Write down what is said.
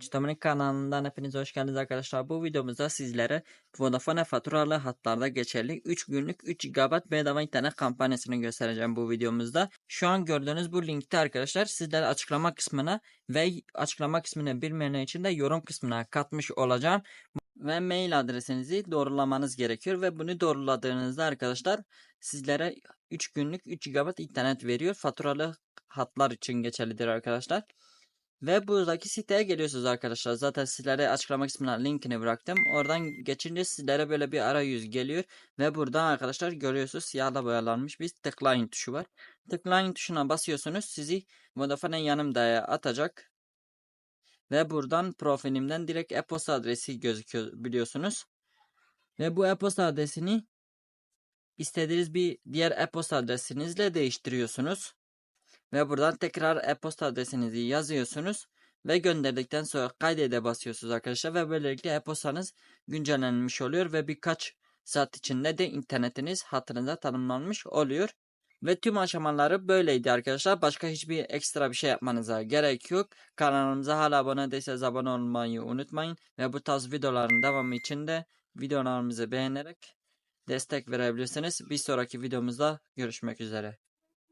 Çıtamın kanalından hepiniz hoş geldiniz arkadaşlar. Bu videomuzda sizlere Vodafone faturalı hatlarda geçerli 3 günlük 3 GB bedava internet kampanyasını göstereceğim bu videomuzda. Şu an gördüğünüz bu linkte arkadaşlar sizlere açıklama kısmına ve açıklama kısmına bilmeyenler için de yorum kısmına katmış olacağım. Ve mail adresinizi doğrulamanız gerekiyor ve bunu doğruladığınızda arkadaşlar sizlere 3 günlük 3 GB internet veriyor. Faturalı hatlar için geçerlidir arkadaşlar. Ve buradaki siteye geliyorsunuz arkadaşlar. Zaten sizlere açıklama kısmına linkini bıraktım. Oradan geçince sizlere böyle bir arayüz geliyor. Ve buradan arkadaşlar görüyorsunuz siyahla boyalanmış bir tıklayın tuşu var. Tıklayın tuşuna basıyorsunuz. Sizi Vodafone yanımdaya atacak. Ve buradan profilimden direkt e-posta adresi gözüküyor biliyorsunuz. Ve bu e-posta adresini istediğiniz bir diğer e-posta adresinizle değiştiriyorsunuz. Ve buradan tekrar e-posta adresinizi yazıyorsunuz. Ve gönderdikten sonra kaydede basıyorsunuz arkadaşlar. Ve böylelikle e-postanız güncellenmiş oluyor. Ve birkaç saat içinde de internetiniz hatırınıza tanımlanmış oluyor. Ve tüm aşamaları böyleydi arkadaşlar. Başka hiçbir ekstra bir şey yapmanıza gerek yok. Kanalımıza hala abone değilseniz abone olmayı unutmayın. Ve bu tarz videoların devamı için de videolarımızı beğenerek destek verebilirsiniz. Bir sonraki videomuzda görüşmek üzere.